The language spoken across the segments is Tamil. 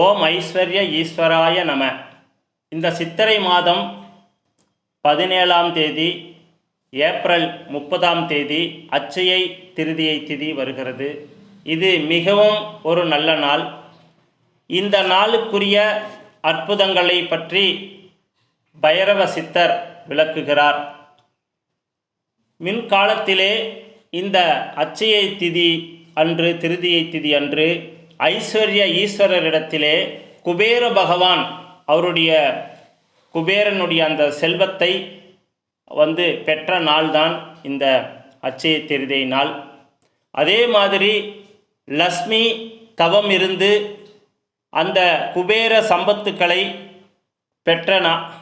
ஓம் ஐஸ்வர்ய ஈஸ்வராய நம. இந்த சித்திரை மாதம் பதினேழாம் தேதி ஏப்ரல் முப்பதாம் தேதி அச்சையை திருதியை திதி வருகிறது. இது மிகவும் ஒரு நல்ல நாள். இந்த நாளுக்குரிய அற்புதங்களை பற்றி பைரவ சித்தர் விளக்குகிறார். மின்காலத்திலே இந்த அச்சையை திதி அன்று திருதியை திதி அன்று ஐஸ்வர்ய ஈஸ்வரரிடத்திலே குபேர பகவான் அவருடைய குபேரனுடைய அந்த செல்வத்தை வந்து பெற்ற நாள்தான் இந்த அச்சய திருதை நாள். அதே மாதிரி லக்ஷ்மி தவம் இருந்து அந்த குபேர சம்பத்துக்களை பெற்ற நா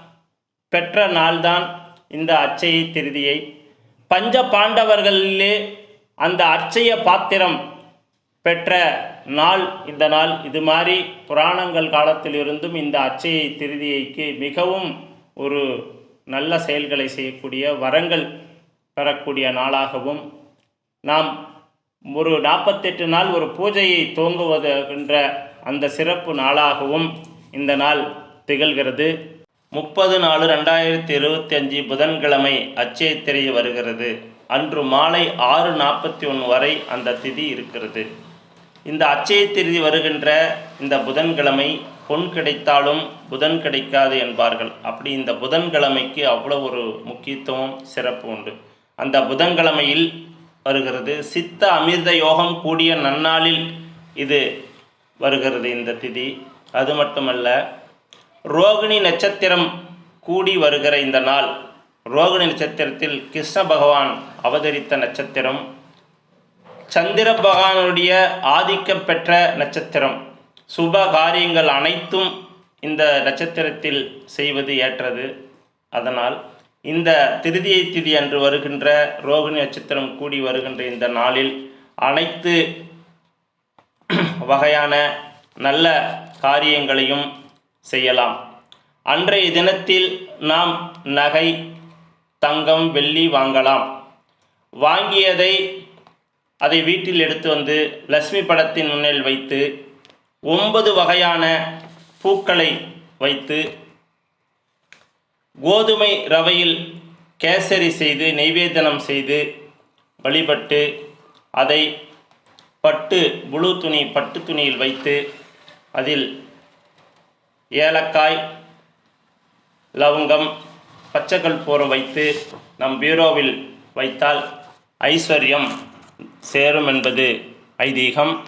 பெற்ற நாள்தான் இந்த அச்சய திருதியை. பஞ்ச பாண்டவர்களிலே அந்த அச்சய பாத்திரம் பெற்ற நாள் இந்த நாள் இது மாதிரி புராணங்கள் காலத்தில் இருந்தும் இந்த அச்சையை திருதியைக்கு மிகவும் ஒரு நல்ல செயல்களை செய்யக்கூடிய வரங்கள் பெறக்கூடிய நாளாகவும் நாம் ஒரு நாற்பத்தெட்டு நாள் ஒரு பூஜையை துவங்குவதுகின்ற அந்த சிறப்பு நாளாகவும் இந்த நாள் திகழ்கிறது. முப்பது நாலு ரெண்டாயிரத்தி இருபத்தி அஞ்சு புதன்கிழமை அச்சய திரை வருகிறது. அன்று மாலை ஆறு நாற்பத்தி ஒன்று வரை அந்த திதி இருக்கிறது. இந்த அச்சய திருதி வருகின்ற இந்த புதன்கிழமை பொன் கிடைத்தாலும் புதன் கிடைக்காது என்பார்கள். அப்படி இந்த புதன்கிழமைக்கு அவ்வளோ ஒரு முக்கியத்துவம் சிறப்பு உண்டு. அந்த புதன்கிழமையில் வருகிறது. சித்த அமிர்த யோகம் கூடிய நன்னாளில் இது வருகிறது இந்த திதி. அது மட்டுமல்ல ரோகிணி நட்சத்திரம் கூடி வருகிற இந்த நாள் ரோகிணி நட்சத்திரத்தில் கிருஷ்ண பகவான் அவதரித்த நட்சத்திரம். சந்திர பகவானுடைய ஆதிக்கம் பெற்ற நட்சத்திரம். சுப காரியங்கள் அனைத்தும் இந்த நட்சத்திரத்தில் செய்வது ஏற்றது. அதனால் இந்த திருதியை திதி அன்று வருகின்ற ரோகிணி நட்சத்திரம் கூடி வருகின்ற இந்த நாளில் அனைத்து வகையான நல்ல காரியங்களையும் செய்யலாம். அன்றைய தினத்தில் நாம் நகை தங்கம் வெள்ளி வாங்கலாம். வாங்கியதை அதை வீட்டில் எடுத்து வந்து லக்ஷ்மி படத்தின் முன்னில் வைத்து ஒன்பது வகையான பூக்களை வைத்து கோதுமை ரவையில் கேசரி செய்து நெய்வேதனம் செய்து வழிபட்டு அதை பட்டு புழு துணி பட்டு துணியில் வைத்து அதில் ஏலக்காய் லவங்கம் பச்சைக்கல் போரம் வைத்து நம் பீரோவில் வைத்தால் ஐஸ்வர்யம். சேரும் என்பது ஐதீகம்.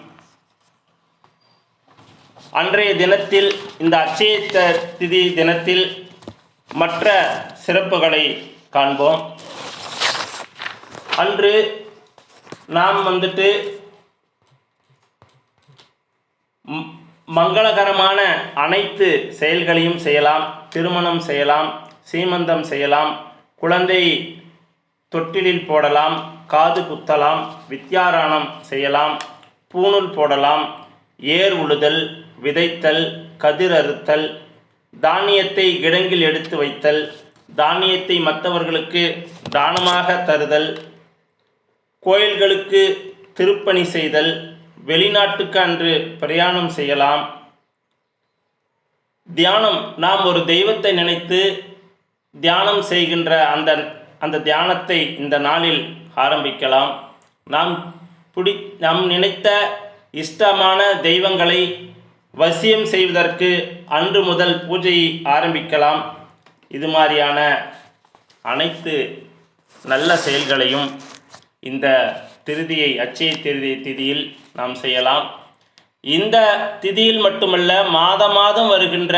அன்றைய தினத்தில் இந்த அச்சய த- திதி தினத்தில் மற்ற சிறப்புகளை காண்போம். அன்று நாம் வந்துட்டு மங்களகரமான அனைத்து செயல்களையும் செய்யலாம். திருமணம் செய்யலாம் சீமந்தம் செய்யலாம் குழந்தை தொட்டிலில் போடலாம் காது குத்தலாம் வித்யாராணம் செய்யலாம் பூணூல் போடலாம் ஏர் உழுதல் விதைத்தல் கதிர் அறுத்தல் தானியத்தை கிடங்கில் எடுத்து வைத்தல் தானியத்தை மற்றவர்களுக்கு தானமாக தருதல் கோயில்களுக்கு திருப்பணி செய்தல் வெளிநாட்டுக்கு அன்று பிரயாணம் செய்யலாம். தியானம் நாம் ஒரு தெய்வத்தை நினைத்து தியானம் செய்கின்ற அந்த அந்த தியானத்தை இந்த நாளில் ஆரம்பிக்கலாம். நாம் பிடி நாம் நினைத்த இஷ்டமான தெய்வங்களை வசியம் செய்வதற்கு அன்று முதல் பூஜையை ஆரம்பிக்கலாம். இது மாதிரியான அனைத்து நல்ல செயல்களையும் இந்த திருதியை அச்சய திருதியை திதியில் நாம் செய்யலாம். இந்த திதியில் மட்டுமல்ல மாத மாதம் வருகின்ற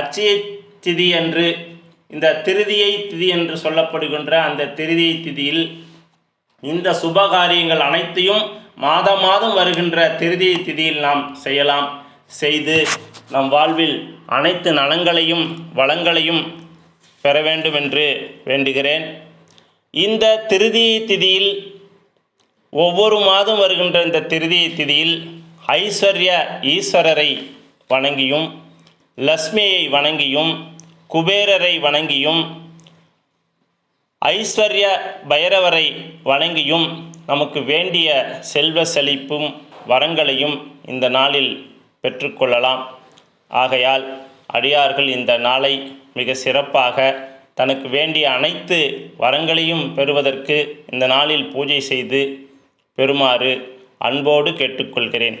அச்சய திதி அன்று இந்த திருதியை திதி என்று சொல்லப்படுகின்ற அந்த திருதியை திதியில் இந்த சுப காரியங்கள் அனைத்தையும் மாத மாதம் வருகின்ற திருதியை திதியில் நாம் செய்யலாம். செய்து நம் வாழ்வில் அனைத்து நலங்களையும் வளங்களையும் பெற வேண்டும் என்று வேண்டுகிறேன். இந்த திருதியை திதியில் ஒவ்வொரு மாதம் வருகின்ற இந்த திருதியை திதியில் ஐஸ்வர்ய ஈஸ்வரரை வணங்கியும் லக்ஷ்மியை வணங்கியும் குபேரரை வணங்கியும் ஐஸ்வர்ய பைரவரை வணங்கியும் நமக்கு வேண்டிய செல்வ செழிப்பும் வரங்களையும் இந்த நாளில் பெற்றுக்கொள்ளலாம். ஆகையால் அடியார்கள் இந்த நாளை மிக சிறப்பாக தனக்கு வேண்டிய அனைத்து வரங்களையும் பெறுவதற்கு இந்த நாளில் பூஜை செய்து பெறுமாறு அன்போடு கேட்டுக்கொள்கிறேன்.